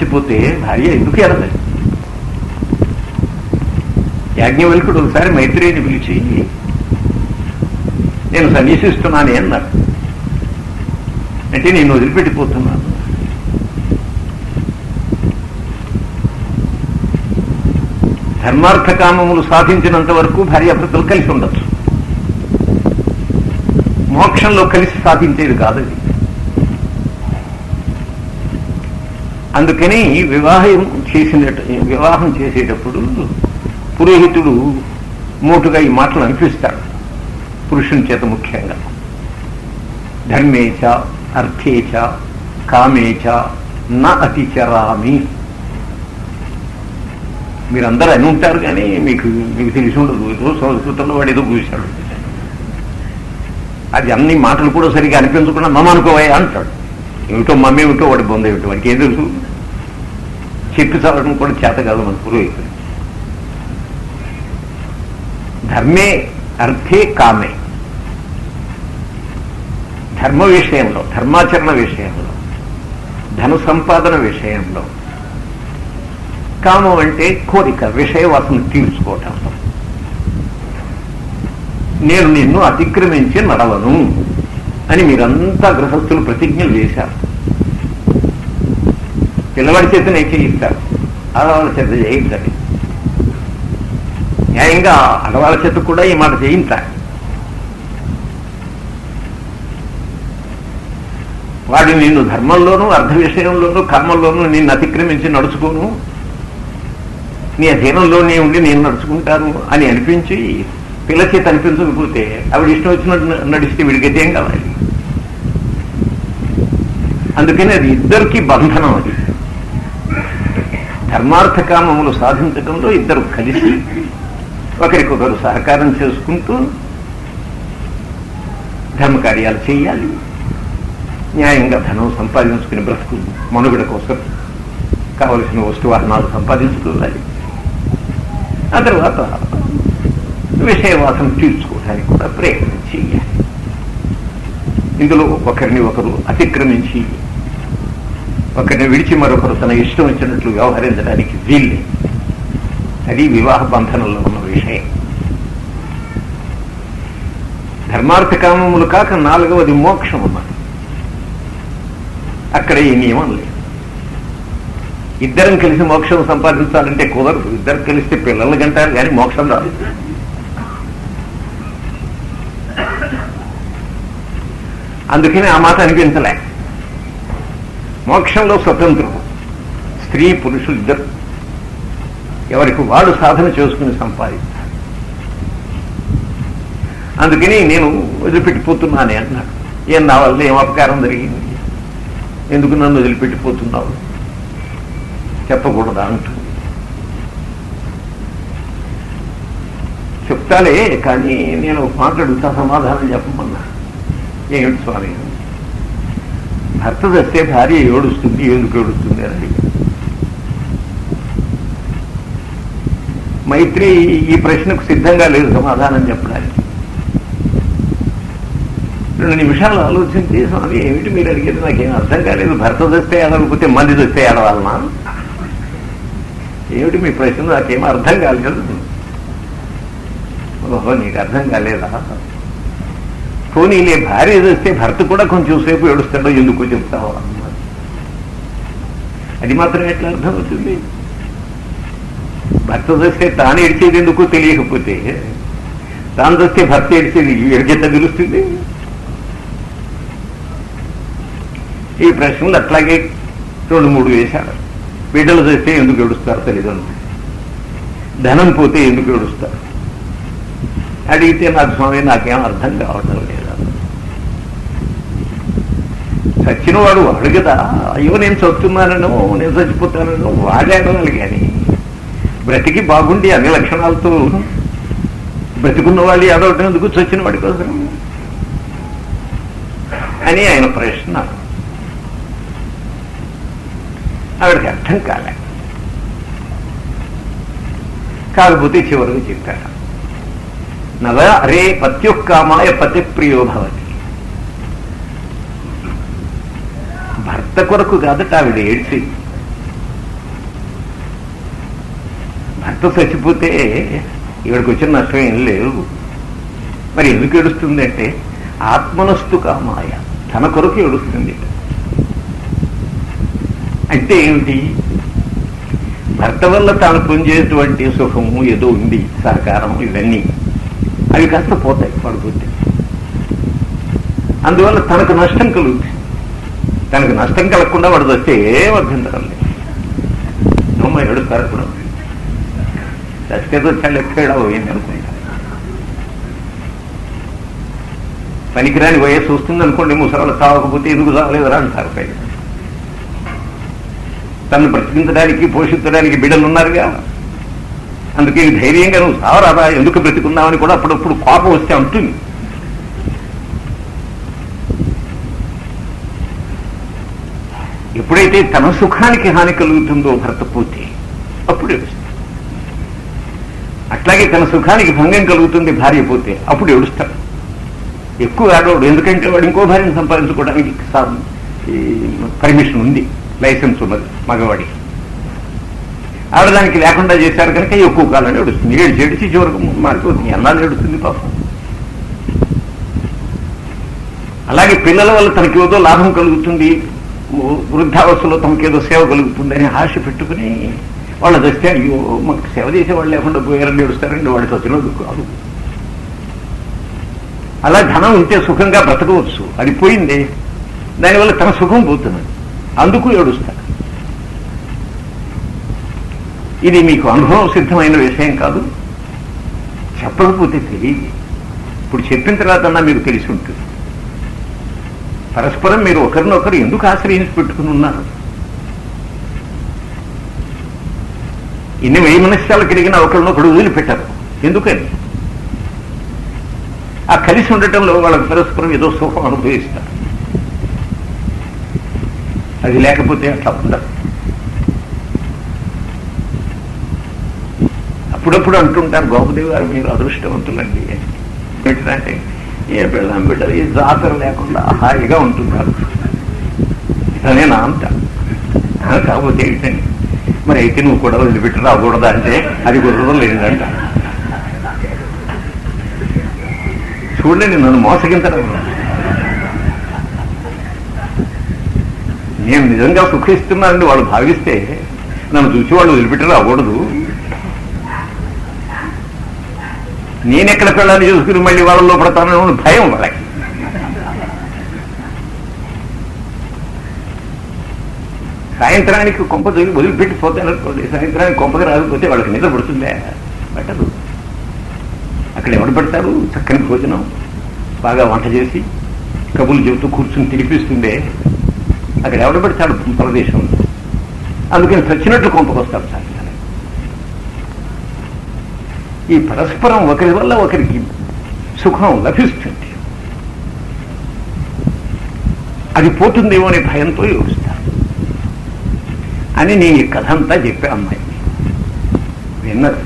చచ్చిపోతే భార్య ఎందుకు ఎడదు? యాజ్ఞవల్కుడు ఒకసారి మైత్రేయుని పిలిచి నేను సన్యసిస్తున్నానే అన్నాడు అంటే నేను వదిలిపెట్టిపోతున్నాను. ధర్మార్థ కామములు సాధించినంత వరకు భార్యాభర్తలు కలిసి ఉండొచ్చు. మోక్షంలో కలిసి సాధించేది కాదు అది అందుకని వివాహం చేసినట్టు వివాహం చేసేటప్పుడు పురోహితుడు మోటుగా ఈ మాటలు అనిపిస్తాడు. పురుషుని చేత ముఖ్యంగా. ధర్మేచ అర్థేచ కామేచ నా అతిచరామి. మీరందరూ అని ఉంటారు కానీ మీకు మీకు తెలిసి ఉండదు. ఏదో సంస్కృతంలో వాడు ఏదో కూర్చాడు అది అన్ని మాటలు కూడా సరిగా అనిపించకుండా మమ్మ అనుకోవయ్యా అంటాడు. ఏమిటో మమ్మీ ఏమిటో వాడి బొంద ఏమిటో? వాడికి ఏం తెలుసు? చెప్పి చదవడం కూడా చేత కాదు మన పురోహితుడు ధర్మే అర్థే కామే. ధర్మ విషయంలో ధర్మాచరణ విషయంలో ధన సంపాదన విషయంలో. కామం అంటే కోరిక విషయవాసన తీర్చుకోవటంలో నేను నిన్ను అతిక్రమించి నడవను. అని మీరంతా గృహస్థులు ప్రతిజ్ఞలు చేశారు. పిల్లవాడి చేతనే చేయిస్తారు ఆడవాళ్ళ చేత చేయించాలి న్యాయంగా ఆడవాళ్ళ చేత కూడా ఈ మాట చేయించాలి వాడు నిన్ను ధర్మంలోనూ అర్థ విషయంలోనూ కర్మంలోనూ నిన్ను అతిక్రమించి నడుచుకోను. నీ అధీనంలోనే ఉండి నేను నడుచుకుంటాను అని అనిపించి పిల్లకి తనిపించకపోతే ఆవిడ ఇష్టం వచ్చినట్టు నడిస్తే వీడికైతే ఏం కావాలి? అందుకని అది ఇద్దరికి బంధనం అది. ధర్మార్థ కామములు సాధించడంలో ఇద్దరు కలిసి ఒకరికొకరు సహకారం చేసుకుంటూ ధర్మకార్యాలు చేయాలి. న్యాయంగా ధనం సంపాదించుకుని బ్రతుకు మనుగడ కోసం కావలసిన వస్తువాహనాలు సంపాదించుకోవాలి. ఆ తర్వాత విషయవాసన తీర్చుకోవడానికి కూడా ప్రయత్నం చేయాలి. ఇందులో ఒకరిని ఒకరు అతిక్రమించి ఒకరిని విడిచి మరొకరు తన ఇష్టం వచ్చినట్లు వ్యవహరించడానికి వీల్లే అది వివాహ బంధనంలో ఉన్న విషయం. ధర్మార్థ కామములు కాక నాలుగవది మోక్షం ఉన్నది అక్కడ ఈ నియమం లేదు. ఇద్దరం కలిసి మోక్షం సంపాదించాలంటే కుదరదు. ఇద్దరు కలిస్తే పిల్లలు గంటారు కానీ మోక్షం రాదు. అందుకని ఆ మాట అనిపించలే. మోక్షంలో స్వతంత్రం స్త్రీ పురుషులు ఇద్దరు. ఎవరికి వాడు సాధన చేసుకుని సంపాదిస్తారు. అందుకని నేను వదిలిపెట్టిపోతున్నానే అన్నాడు ఏం నా వల్ల ఏం అపకారం జరిగింది? ఎందుకు నన్ను వదిలిపెట్టిపోతున్నావు? చెప్పకూడదా అంటుంది. చెప్తాలే కానీ నేను మాట్లాడుతా సమాధానం చెప్పమన్నా. ఏమిటి స్వామి? భర్త తెస్తే భార్య ఏడుస్తుంది ఎందుకు ఏడుస్తుంది అని మైత్రి ఈ ప్రశ్నకు సిద్ధంగా లేదు సమాధానం చెప్పడానికి. రెండు నిమిషాలు ఆలోచించి స్వామి ఏమిటి మీరు అడిగేది? నాకేం అర్థం కాలేదు. భర్త తెస్తే ఏడవకపోతే మంది తెస్తే ఏడవాలనా? ఏమిటి మీ ప్రశ్న? నాకేం అర్థం కాలేదు. ఓహో నీకు అర్థం కాలేదా? పోనీలే భార్య తెస్తే భర్త కూడా కొంచెం సేపు ఏడుస్తాడో ఎందుకు చెప్తావో? అది మాత్రం ఎట్లా అర్థం అవుతుంది భర్త తెస్తే తాను ఏడిచేది ఎందుకు తెలియకపోతే తాను తెస్తే భర్త ఏడిచేది ఎడిచేత తెలుస్తుంది? ఈ ప్రశ్నలు అట్లాగే రెండు మూడు వేశాడు బిడ్డలు చేస్తే ఎందుకు ఏడుస్తారు తల్లిదండ్రులు? ధనం పోతే ఎందుకు ఏడుస్తారు? అడిగితే నాకు స్వామి నాకేం అర్థం కావటం లేదు. చచ్చిన వాడు వాడు కదా. అయ్యో నేను చదువుతున్నానను నేను చచ్చిపోతానను వాడే కానీ. బ్రతికి బాగుండి అన్ని లక్షణాలతో బ్రతికున్న వాళ్ళు ఏడవటం ఎందుకు చచ్చిన వాడి కోసం అని ఆయన ప్రశ్న. ఆవిడకి అర్థం కాలే. కాకపోతే చివరికి చెప్పాడు. నవ అరే పత్యుక్కామాయ పతిప్రియో భవతి. భర్త కొరకు కాదట ఆవిడ ఏడ్చి. భర్త చచ్చిపోతే ఇవిడికి వచ్చిన నష్టం ఏం లేదు మరి ఎందుకు ఏడుస్తుంది అంటే ఆత్మనస్తు కామాయ. తన కొరకు ఏడుస్తుంది. అంటే ఏమిటి? భర్త వల్ల తాను పొందేటువంటి సుఖము ఏదో ఉంది సహకారం ఇవన్నీ. అవి కాస్త పోతాయి పడుకుంటే అందువల్ల తనకు నష్టం కలుగుతుంది. తనకు నష్టం కలగకుండా వాడు వస్తే ఏం అభ్యంతరం లేదు. అమ్మ ఏడుస్తారు ఇప్పుడు? చచ్చిపోతే చాలా తేడా పోయింది అనుకుంటా. పనికిరాని వయస్సు వస్తుంది అనుకోండి ముసరాలు చావకపోతే ఎందుకు చావలేదురా అంటారు పైన తను బ్రతికించడానికి పోషించడానికి బిడ్డలు ఉన్నారుగా అందుకే ధైర్యంగా నువ్వు సావరాదా ఎందుకు బ్రతికున్నావని కూడా అప్పుడప్పుడు కోపం వస్తే ఉంటుంది ఎప్పుడైతే తన సుఖానికి హాని కలుగుతుందో భర్త పోతే అప్పుడు ఏడుస్తాడు అట్లాగే తన సుఖానికి భంగం కలుగుతుంది భార్య పోతే అప్పుడు ఏడుస్తాడు. ఎక్కువ ఆడవాడు ఎందుకంటే వాడు ఇంకో భార్యను సంపాదించుకోవడానికి పర్మిషన్ ఉంది లైసెన్స్ ఉన్నది మగవాడికి ఆడదానికి లేకుండా చేశారు కనుక ఎక్కువ కాలం ఏడుస్తుంది. ఏడు ఏడిచి చివరకు మారిపోతుంది. ఎలా ఏడుస్తుంది పాపం. అలాగే పిల్లల వల్ల తనకి ఏదో లాభం కలుగుతుంది వృద్ధావస్థలో తమకేదో సేవ కలుగుతుందని ఆశ పెట్టుకుని వాళ్ళు వస్తే అయ్యో మాకు సేవ చేసే వాళ్ళు లేకుండా పోయారని ఏడుస్తారండి వాళ్ళు చచ్చినోడు కాదు. అలా ధనం ఉంటే సుఖంగా బ్రతకవచ్చు. అది పోయింది. దానివల్ల తన సుఖం పోతున్నది. అందుకు ఏడుస్తాడు ఇది మీకు అనుభవం సిద్ధమైన విషయం కాదు. చెప్పకపోతే తెలియదు. ఇప్పుడు చెప్పిన తర్వాత మీకు తెలిసి ఉంటుంది. పరస్పరం మీరు ఒకరినొకరు ఎందుకు ఆశ్రయించి పెట్టుకుని ఉన్నారు ఇన్ని వెయ్యి మనస్యాలు కలిగిన ఒకరినొకడు వదిలిపెట్టారు. ఎందుకని? ఆ కలిసి ఉండటంలో వాళ్ళకి పరస్పరం ఏదో సుఖం అనుభవిస్తారు. అది లేకపోతే అట్లా ఉండదు. అప్పుడప్పుడు అంటుంటారు గోపదేవి గారు మీరు అదృష్టవంతులండి. ఏంటంటే ఏ పిల్లం బిడ్డలు ఈ జాతర లేకుండా హాయిగా ఉంటున్నారు. అనే నా అంట కాకపోతే ఏంటండి? మరి అయితే నువ్వు కూడా వదిలిపెట్టి రాకూడదా అంటే అది కుదరడం లేదంట. చూడండి నన్ను మోసగించడం. నేను నిజంగా సుఖిస్తున్నానని వాళ్ళు భావిస్తే నన్ను చూసి వాళ్ళు వదిలిపెట్టి రాకూడదు. నేను ఎక్కడ పిల్లల్ని చూసుకుని మళ్ళీ వాళ్ళలో పడతానని భయం వాళ్ళకి సాయంత్రానికి కొంప తొలి వదిలిపెట్టి పోతాననుకోండి సాయంత్రానికి కొంపకి రాకపోతే వాళ్ళకి నిద్ర పడుతుందే? పట్టదు. అక్కడ ఎవరు పెడతారు? చక్కని భోజనం బాగా వంట చేసి కబులు చెబుతూ కూర్చుని తినిపిస్తుండే అక్కడ ఎవడు పెడతాడు ప్రదేశం అందుకని చచ్చినట్లు కొంపకొస్తాడు సార్. ఈ పరస్పరం ఒకరి వల్ల ఒకరికి సుఖం లభిస్తుంది. అది పోతుందేమో అనే భయంతో యోగిస్తారు అని నేను ఈ కథ అంతా చెప్పే అమ్మాయి విన్నది